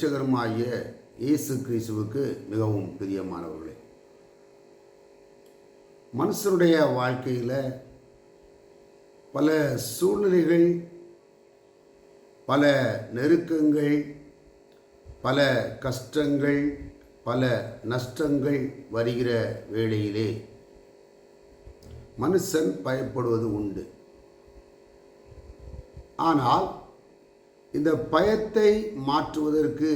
இரட்சகருமாகிய இயேசு கிறிஸ்துவுக்கு மிகவும் பிரியமானவர்களே மனுஷனுடைய வாழ்க்கையில் பல சூழ்நிலைகள் பல நெருக்கங்கள் பல கஷ்டங்கள் பல நஷ்டங்கள் வருகிற வேளையிலே மனுஷன் பயப்படுவது உண்டு. ஆனால் இந்த பயத்தை மாற்றுவதற்கு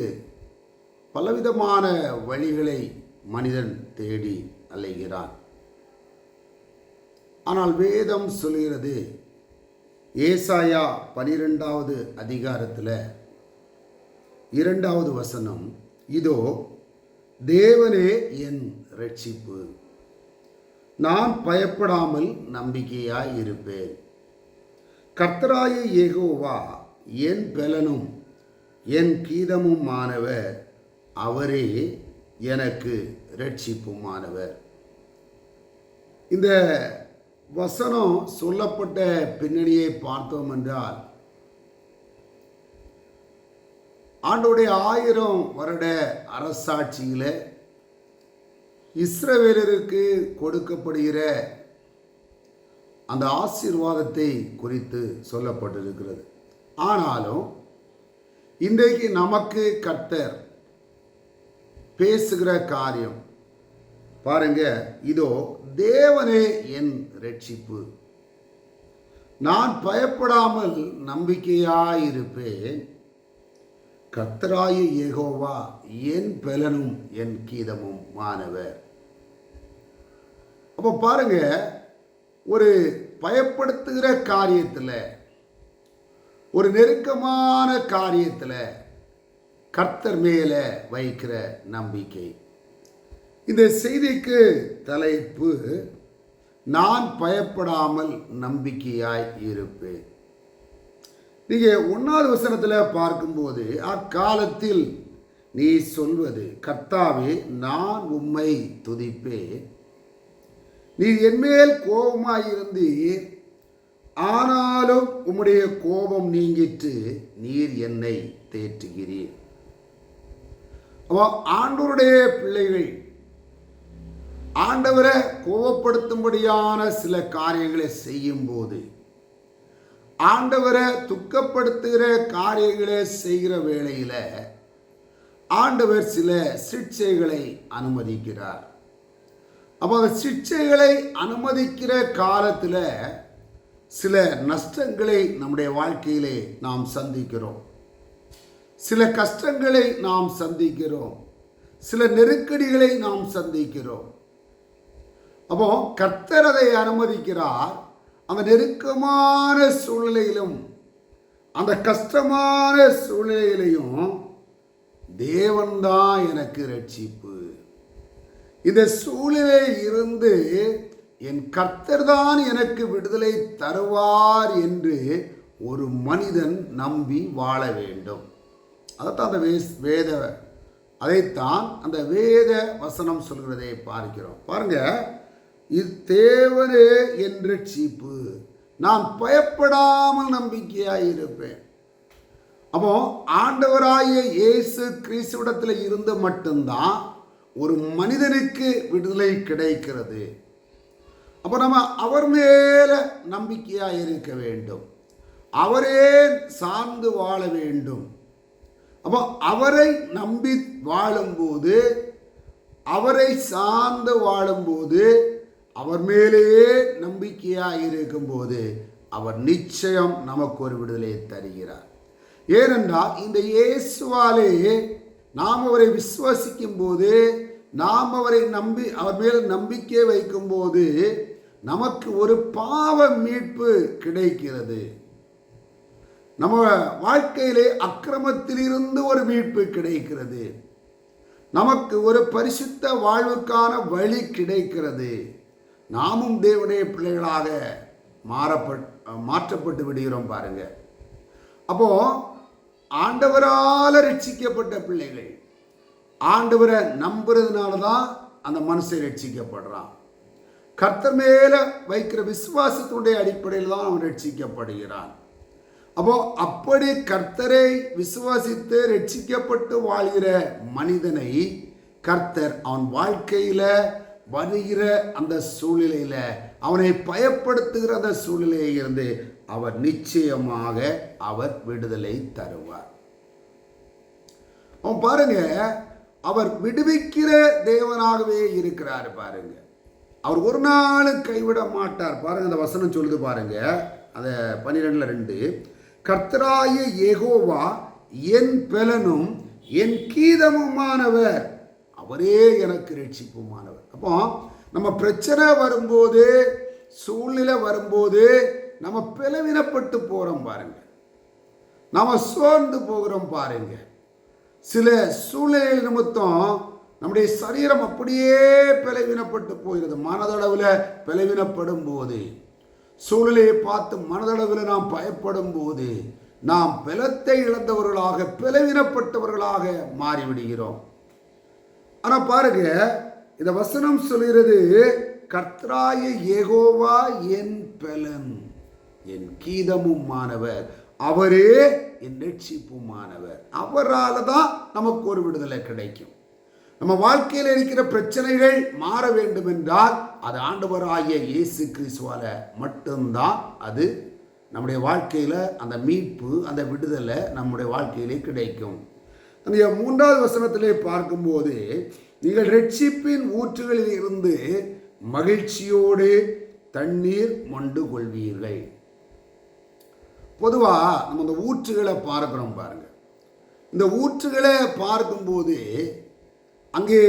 பலவிதமான வழிகளை மனிதன் தேடி அலைகிறான். ஆனால் வேதம் சொல்கிறது ஏசாயா பனிரெண்டாவது அதிகாரத்தில் இரண்டாவது வசனம் இதோ தேவனே என் ரட்சிப்பு நான் பயப்படாமல் நம்பிக்கையாய் இருப்பேன். கர்த்தராய ஏகோவா என் பலனும் என் கீதமுமானவர் அவரே எனக்கு ரட்சிப்புமானவர் இந்த வசனம் சொல்லப்பட்ட பின்னணியை பார்த்தோம் என்றால் ஆண்டுடைய ஆயிரம் வருட அரசாட்சியில் இஸ்ரவேலருக்கு கொடுக்கப்படுகிற அந்த ஆசீர்வாதத்தை குறித்து சொல்லப்பட்டிருக்கிறது. ஆனாலும் இன்றைக்கு நமக்கு கர்த்தர் பேசுகிற காரியம் பாருங்க இதோ தேவனே என் ரட்சிப்பு நான் பயப்படாமல் நம்பிக்கையாயிருப்பேன். கர்த்தராய ஏகோவா என் பலனும் என் கீதமும் மாணவர் அப்போ பாருங்க ஒரு பயப்படுத்துகிற காரியத்தில் ஒரு நெருக்கமான காரியத்தில் கர்த்தர் மேலே வைக்கிற நம்பிக்கை. இந்த செய்திக்கு தலைப்பு நான் பயப்படாமல் நம்பிக்கையாய் இருப்பேன். நீங்கள் ஒன்றாவது வசனத்தில் பார்க்கும்போது அக்காலத்தில் நீ சொல்வது கர்த்தாவே நான் உம்மை துதிப்பேன். நீ என்மேல் கோபமாயிருந்தீர் ஆனாலும் உம்முடைய கோபம் நீங்கிட்டு நீர் என்னை தேற்றுகிறீர். அப்போ ஆண்டவருடைய பிள்ளைகள் ஆண்டவரை கோபப்படுத்தும்படியான சில காரியங்களை செய்யும்போது ஆண்டவரை துக்கப்படுத்துகிற காரியங்களை செய்கிற வேளையில் ஆண்டவர் சில சிக்ஷைகளை அனுமதிக்கிறார். அப்போ அந்த சிக்ஷைகளை அனுமதிக்கிற காலத்தில் சில நஷ்டங்களை நம்முடைய வாழ்க்கையிலே நாம் சந்திக்கிறோம். சில கஷ்டங்களை நாம் சந்திக்கிறோம். சில நெருக்கடிகளை நாம் சந்திக்கிறோம். அப்போ கர்த்தர் அதை அனுமதிக்கிறார். அந்த நெருக்கமான சூழ்நிலையிலும் அந்த கஷ்டமான சூழ்நிலையிலையும் தேவன்தான் எனக்கு ரட்சிப்பு இந்த சூழ்நிலை இருந்து என் கர்த்தர்தான் எனக்கு விடுதலை தருவார் என்று ஒரு மனிதன் நம்பி வாழ வேண்டும். அதைத்தான் அந்த வே வேத அதைத்தான் அந்த வேத வசனம் சொல்கிறதை பார்க்கிறோம். பாருங்க இது தேவனே என்று சீப்பு. நான் பயப்படாமல் நம்பிக்கையாக இருப்பேன். அப்போ ஆண்டவராய இயேசு கிறிஸ்துவிடத்தில் இருந்து மட்டும்தான் ஒரு மனிதனுக்கு விடுதலை கிடைக்கிறது. அப்போ நம்ம அவர் மேலே நம்பிக்கையாக இருக்க வேண்டும். அவரே சார்ந்து வாழ வேண்டும். அப்போ அவரை நம்பி வாழும்போது அவரை சார்ந்து வாழும்போது அவர் மேலேயே நம்பிக்கையாக இருக்கும்போது அவர் நிச்சயம் நமக்கு ஒரு விடுதலை தருகிறார். ஏனென்றால் இந்த இயேசுவாலே நாம் அவரை விசுவசிக்கும் போது நாம் அவரை நம்பி அவர் மேல் நம்பிக்கை வைக்கும்போது நமக்கு ஒரு பாவ மீட்பு கிடைக்கிறது. நம்ம வாழ்க்கையிலே அக்கிரமத்திலிருந்து ஒரு மீட்பு கிடைக்கிறது. நமக்கு ஒரு பரிசுத்த வாழ்வுக்கான வழி கிடைக்கிறது. நாமும் தேவனுடைய பிள்ளைகளாக மாறப்பட் மாற்றப்பட்டு விடுகிறோம் பாருங்க. அப்போ ஆண்டவரால் ரட்சிக்கப்பட்ட பிள்ளைகள் ஆண்டவரை நம்புறதுனால தான் அந்த மனுஷன் ரட்சிக்கப்படுறான். கர்த்தர் மேலே வைக்கிற விசுவாசத்துடைய அடிப்படையில் தான் அவன் ரட்சிக்கப்படுகிறான். அப்போ அப்படி கர்த்தரை விசுவாசித்து ரட்சிக்கப்பட்டு வாழ்கிற மனிதனை கர்த்தர் அவன் வாழ்க்கையில் வருகிற அந்த சூழ்நிலையில் அவனை பயப்படுத்துகிற அந்த சூழ்நிலையில் இருந்து அவர் நிச்சயமாக அவர் விடுதலை தருவார். அவன் பாருங்க அவர் விடுவிக்கிற தேவனாகவே இருக்கிறார் பாருங்க. அவர் ஒரு நாளும் கைவிட மாட்டார். பாருங்க அந்த வசனம் சொல்லுது பாருங்க. அந்த பன்னிரெண்டில் ரெண்டு. கர்த்தராய ஏகோவா என் பெலனும் என் கீதமுமானவர். அவரே எனக்கு ரட்சிப்புமானவர் அப்போ நம்ம பிரச்சனை வரும்போது சூழ்நிலை வரும்போது நம்ம பிளவினப்பட்டு போகிறோம் பாருங்க. நம்ம சோர்ந்து போகிறோம் பாருங்க. சில சூழ்நிலை நிமித்தம் நம்முடைய சரீரம் அப்படியே பிளவினப்பட்டு போகிறது. மனதளவில் பிளவினப்படும் போது சூழலையை பார்த்து மனதளவில் நாம் பயப்படும் போது நாம் பலத்தை இழந்தவர்களாக பிளவினப்பட்டவர்களாக மாறிவிடுகிறோம். ஆனால் பாருங்க இந்த வசனம் சொல்கிறது கர்த்தராய ஏகோவா என் பலன் என் கீதமும் மாணவர் அவரே என் ரட்சிப்புமானவர். அவரால் தான் நமக்கு ஒரு விடுதலை கிடைக்கும். நம்ம வாழ்க்கையில் இருக்கிற பிரச்சனைகள் மாற வேண்டும் என்றால் அது ஆண்டவராகிய இயேசு கிறிஸ்துவால மட்டும்தான் அது நம்முடைய வாழ்க்கையில் அந்த மீட்பு அந்த விடுதலை நம்முடைய வாழ்க்கையிலே கிடைக்கும். அந்த மூன்றாவது வசனத்திலே பார்க்கும்போது நீங்கள் ரட்சிப்பின் ஊற்றுகளில் இருந்து மகிழ்ச்சியோடு தண்ணீர் மொண்டு கொள்வீர்கள். பொதுவாக நம்ம அந்த ஊற்றுகளை பார்க்குறோம் பாருங்கள் இந்த ஊற்றுகளை பார்க்கும்போது அங்கே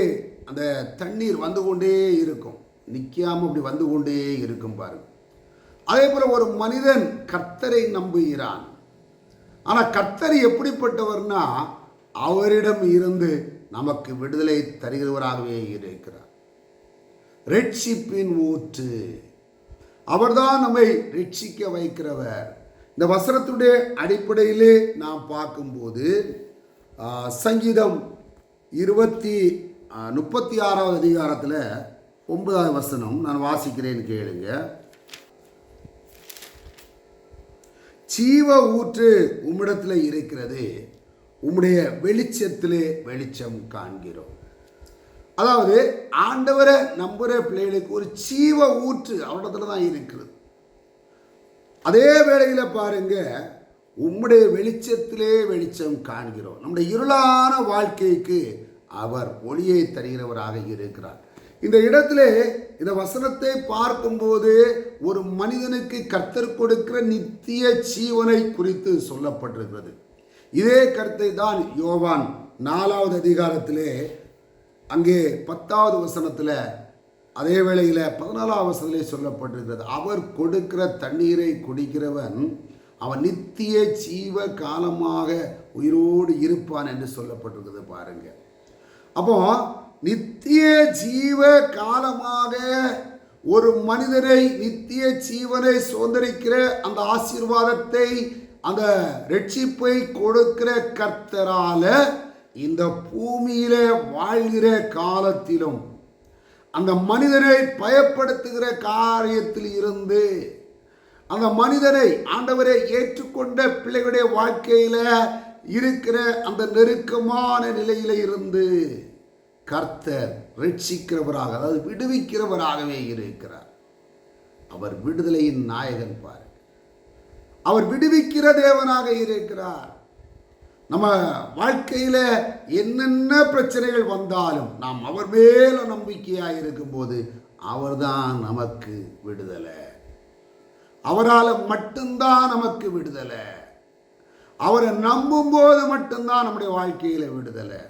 அந்த தண்ணீர் வந்து கொண்டே இருக்கும். நிற்காம அப்படி வந்து கொண்டே இருக்கும் பாருங்க. அதே போல் ஒரு மனிதன் கர்த்தரை நம்புகிறான். ஆனால் கர்த்தர் எப்படிப்பட்டவர்னா அவரிடம் இருந்து நமக்கு விடுதலை தருகிறவராகவே இருக்கிறார். ரட்சிப்பின் ஊற்று. அவர்தான் நம்மை ரட்சிக்க வைக்கிறவர். இந்த வசனத்துடைய அடிப்படையிலே நாம் பார்க்கும்போது சங்கீதம் இருபத்தி முப்பத்தி ஆறாவது அதிகாரத்தில் ஒன்பதாவது வசனம் நான் வாசிக்கிறேன் கேளுங்க. சீவ ஊற்று உம்மிடத்தில் இருக்கிறது உம்முடைய வெளிச்சத்திலே வெளிச்சம் காண்கிறோம். அதாவது ஆண்டவரை நம்புகிற பிள்ளைகளுக்கு ஒரு சீவ ஊற்று அவரிடத்துல தான் இருக்கிறது. அதே வேளையில் பாருங்க உம்முடைய வெளிச்சத்திலே வெளிச்சம் காண்கிறோம். நம்முடைய இருளான வாழ்க்கைக்கு அவர் ஒளியை தருகிறவராக இருக்கிறார். இந்த இடத்திலே இந்த வசனத்தை பார்க்கும்போது ஒரு மனிதனுக்கு கர்த்தர் கொடுக்கிற நித்திய ஜீவனை குறித்து சொல்லப்பட்டிருக்கிறது. இதே கருத்தை தான் யோவான் நாலாவது அதிகாரத்திலே அங்கே பத்தாவது வசனத்தில் அதே வேளையில் பதினாலாம் வசனத்திலே சொல்லப்பட்டிருக்கிறது. அவர் கொடுக்கிற தண்ணீரை குடிக்கிறவன் அவன் நித்திய ஜீவ காலமாக உயிரோடு இருப்பான் என்று சொல்லப்பட்டிருக்குது பாருங்க. அப்போ நித்திய ஜீவ காலமாக ஒரு மனிதனை நித்திய ஜீவனை சுதந்திரிக்கிற அந்த ஆசீர்வாதத்தை அந்த ரட்சிப்பை கொடுக்கிற கர்த்தரால இந்த பூமியில வாழ்கிற காலத்திலும் அந்த மனிதரை பயப்படுத்துகிற காரியத்தில் இருந்து அந்த மனிதனை ஆண்டவரை ஏற்றுக்கொண்ட பிள்ளைகளுடைய வாழ்க்கையில் இருக்கிற அந்த நெருக்கமான நிலையில இருந்து கர்த்தர் ரட்சிக்கிறவராக அதாவது விடுவிக்கிறவராகவே இருக்கிறார். அவர் விடுதலையின் நாயகன் பாரு அவர் விடுவிக்கிற தேவனாக இருக்கிறார். நம்ம வாழ்க்கையில் என்னென்ன பிரச்சனைகள் வந்தாலும் நாம் அவர் மேல நம்பிக்கையாக இருக்கும்போது அவர்தான் நமக்கு விடுதலை. அவரால் மட்டும்தான் நமக்கு விடுதலை. அவரை நம்பும்போது மட்டும்தான் நம்முடைய வாழ்க்கையில் விடுதலை.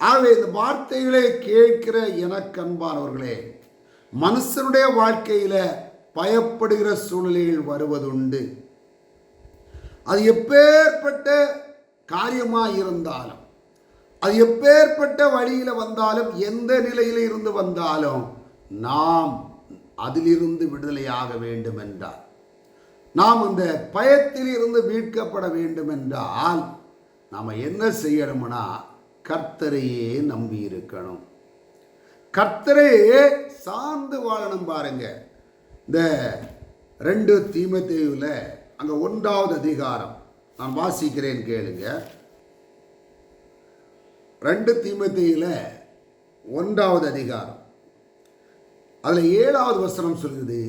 ஆகவே இந்த வார்த்தைகளை கேட்கிற எனக்கன்பானவர்களே மனுஷனுடைய வாழ்க்கையில் பயப்படுகிற சூழ்நிலைகள் வருவதுண்டு. அது எப்பேற்பட்ட காரியமாக இருந்தாலும் அது எப்பேற்பட்ட வழியில் வந்தாலும் எந்த நிலையில் இருந்து வந்தாலும் நாம் அதிலிருந்து விடுதலையாக வேண்டும் என்றார் நாம் அந்த பயத்தில் இருந்து மீட்கப்பட வேண்டும் என்றால் நாம் என்ன செய்யணும்னா கர்த்தரையே நம்பி இருக்கணும். கர்த்தரையே சார்ந்து வாழணும் பாருங்க. இந்த ரெண்டு தீமத்தேவில் அங்கே ஒன்றாவது அதிகாரம். நான் வாசிக்கிறேன் கேளுங்க. ரெண்டு தீமத்தையில் ஒன்றாவது அதிகாரம். அதில் ஏழாவது வசனம் சொல்லுது.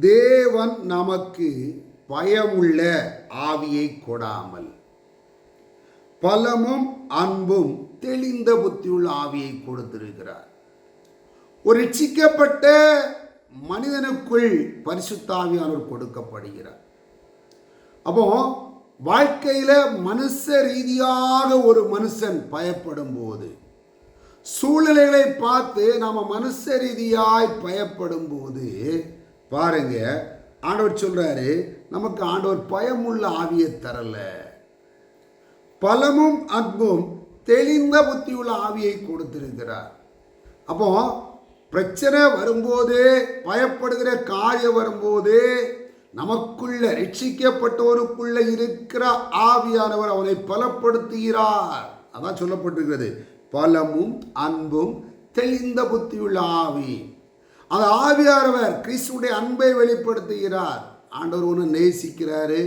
தேவன் நமக்கு பயமுள்ள ஆவியை கொடாமல் பலமும் அன்பும் தெளிந்த புத்தியுள்ள ஆவியை கொடுத்திருக்கிறார். ஒரு ரட்சிக்கப்பட்ட மனிதனுக்குள் பரிசுத்தாவியானவர் கொடுக்கப்படுகிறார். அப்போ வாழ்க்கையில மனுஷ ரீதியாக ஒரு மனுஷன் பயப்படும் போது சூழ்நிலைகளை பார்த்து நாம மனுஷ ரீதியாய் பயப்படும் போது பாருங்க ஆண்டவர் சொல்றாரு நமக்கு ஆண்டவர் பயமுள்ள ஆவியை தரல. பலமும் அன்பும் தெளிந்த புத்தியுள்ள ஆவியை கொடுத்திருக்கிறார். அப்போ பிரச்சனை வரும்போது பயப்படுகிற காரியம் வரும்போது நமக்குள்ள ரட்சிக்கப்பட்டோருக்குள்ள இருக்கிற ஆவியானவர் அவனை பலப்படுத்துகிறார். அதான் சொல்லப்பட்டிருக்கிறது. பலமும் அன்பும் தெளிந்த புத்தியுள்ள ஆவி. அந்த ஆவியாரவர் கிறிஸ்துடைய அன்பை வெளிப்படுத்துகிறார். ஆண்டவர் ஒன்று நேசிக்கிறாரு.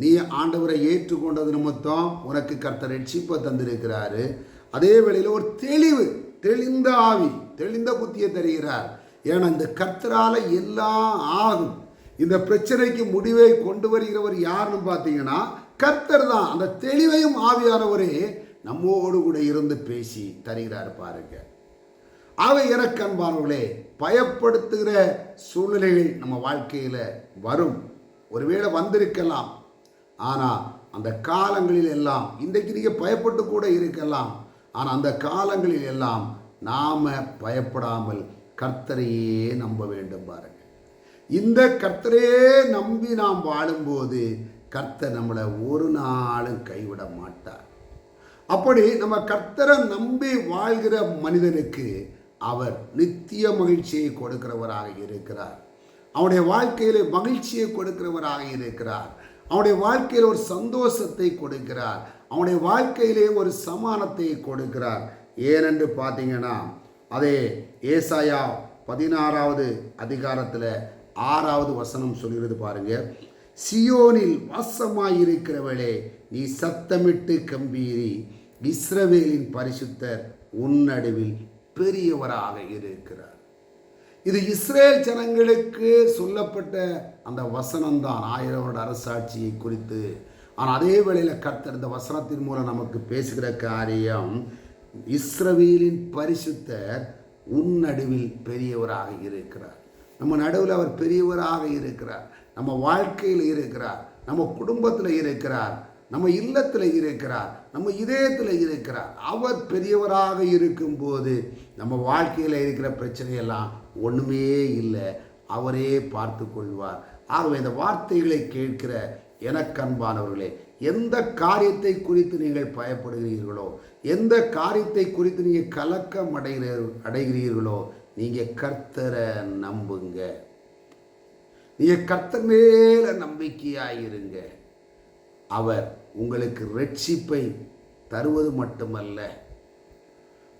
நீ ஆண்டவரை ஏற்றுக்கொண்டது நிமித்தம் உனக்கு கர்த்தர் ரட்சிப்பை தந்திருக்கிறாரு. அதே வேளையில் ஒரு தெளிவு தெளிந்த ஆவி தெளிந்த புத்தியை தருகிறார். ஏன்னா இந்த கர்த்தரால் எல்லாம் ஆகும். இந்த பிரச்சனைக்கு முடிவை கொண்டு வருகிறவர் யாருன்னு பார்த்தீங்கன்னா கர்த்தர் தான். அந்த தெளிவையும் ஆவியானவரே நம்மோடு கூட இருந்து பேசி தருகிறார் பாருங்கள் அவை எனக்கு அன்பானவர்களே பயப்படுத்துகிற சூழ்நிலைகள் நம்ம வாழ்க்கையில் வரும். ஒருவேளை வந்திருக்கலாம். ஆனால் அந்த காலங்களில் எல்லாம் இன்றைக்கு நீங்கள் பயப்பட்டு கூட இருக்கலாம். ஆனால் அந்த காலங்களில் எல்லாம் நாம் பயப்படாமல் கர்த்தரையே நம்ப வேண்டும் பாருங்கள் இந்த கர்த்தரையே நம்பி நாம் வாழும்போது கர்த்தர் நம்மளை ஒரு நாளும் கைவிட மாட்டார். அப்படி நம்ம கர்த்தரை நம்பி வாழ்கிற மனிதனுக்கு அவர் நித்திய மகிழ்ச்சியை கொடுக்கிறவராக இருக்கிறார். அவனுடைய வாழ்க்கையில் மகிழ்ச்சியை கொடுக்கிறவராக இருக்கிறார். அவனுடைய வாழ்க்கையில் ஒரு சந்தோஷத்தை கொடுக்கிறார். அவனுடைய வாழ்க்கையிலே ஒரு சமானத்தை கொடுக்கிறார். ஏனென்று பார்த்தீங்கன்னா அதே ஏசாயா பதினாறாவது அதிகாரத்தில் ஆறாவது வசனம் சொல்கிறது பாருங்க. சியோனில் வாசமாயிருக்கிறவளே நீ சத்தமிட்டு கம்பீரி. இஸ்ரவேலின் பரிசுத்தர் உன் நடுவில் பெரியவராக இருக்கிறார். இது இஸ்ரேல் ஜனங்களுக்கு சொல்லப்பட்ட அந்த வசனம்தான். ஆயிரம் வருட அரசாட்சியை குறித்து. ஆனால் அதே வேளையில் கர்த்தர் இந்த வசனத்தின் மூலம் நமக்கு பேசுகிற காரியம் இஸ்ரவேலின் பரிசுத்தர் உன் நடுவில் பெரியவராக இருக்கிறார். நம்ம நடுவில் அவர் பெரியவராக இருக்கிறார். நம்ம வாழ்க்கையில் இருக்கிறார். நம்ம குடும்பத்தில் இருக்கிறார். நம்ம இல்லத்தில் இருக்கிறார் நம்ம இதயத்தில் இருக்கிறார். அவர் பெரியவராக இருக்கும்போது நம்ம வாழ்க்கையில் இருக்கிற பிரச்சனையெல்லாம் ஒன்றுமே இல்லை. அவரே பார்த்து கொள்வார். ஆகவே இந்த வார்த்தைகளை கேட்கிற எனக்கன்பானவர்களே எந்த காரியத்தை குறித்து நீங்கள் பயப்படுகிறீர்களோ எந்த காரியத்தை குறித்து நீங்கள் கலக்கம் அடைகிற அடைகிறீர்களோ நீங்கள் கர்த்தரை நம்புங்க. நீங்கள் கர்த்தர் மேல நம்பிக்கையாயிருங்க. அவர் உங்களுக்கு ரட்சிப்பை தருவது மட்டுமல்ல.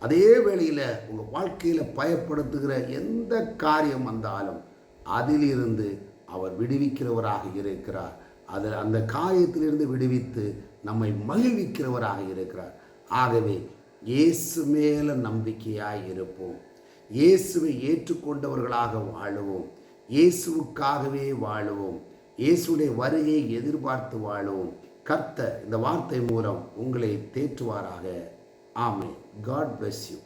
அதே வேளையில் உங்கள் வாழ்க்கையில் பயப்படுத்துகிற எந்த காரியம் வந்தாலும் அதிலிருந்து அவர் விடுவிக்கிறவராக இருக்கிறார். அதில் அந்த காரியத்திலிருந்து விடுவித்து நம்மை மகிழ்விக்கிறவராக இருக்கிறார். ஆகவே இயேசு மேல நம்பிக்கையாய் இருப்போம். இயேசுவை ஏற்றுக்கொண்டவர்களாக வாழுவோம். இயேசுவுக்காகவே வாழுவோம். இயேசுடைய வருகையை எதிர்பார்த்து வாழும் கர்த்த இந்த வார்த்தை மூலம் உங்களை தேற்றுவாராக. ஆமே காட் பிளஸ் யூ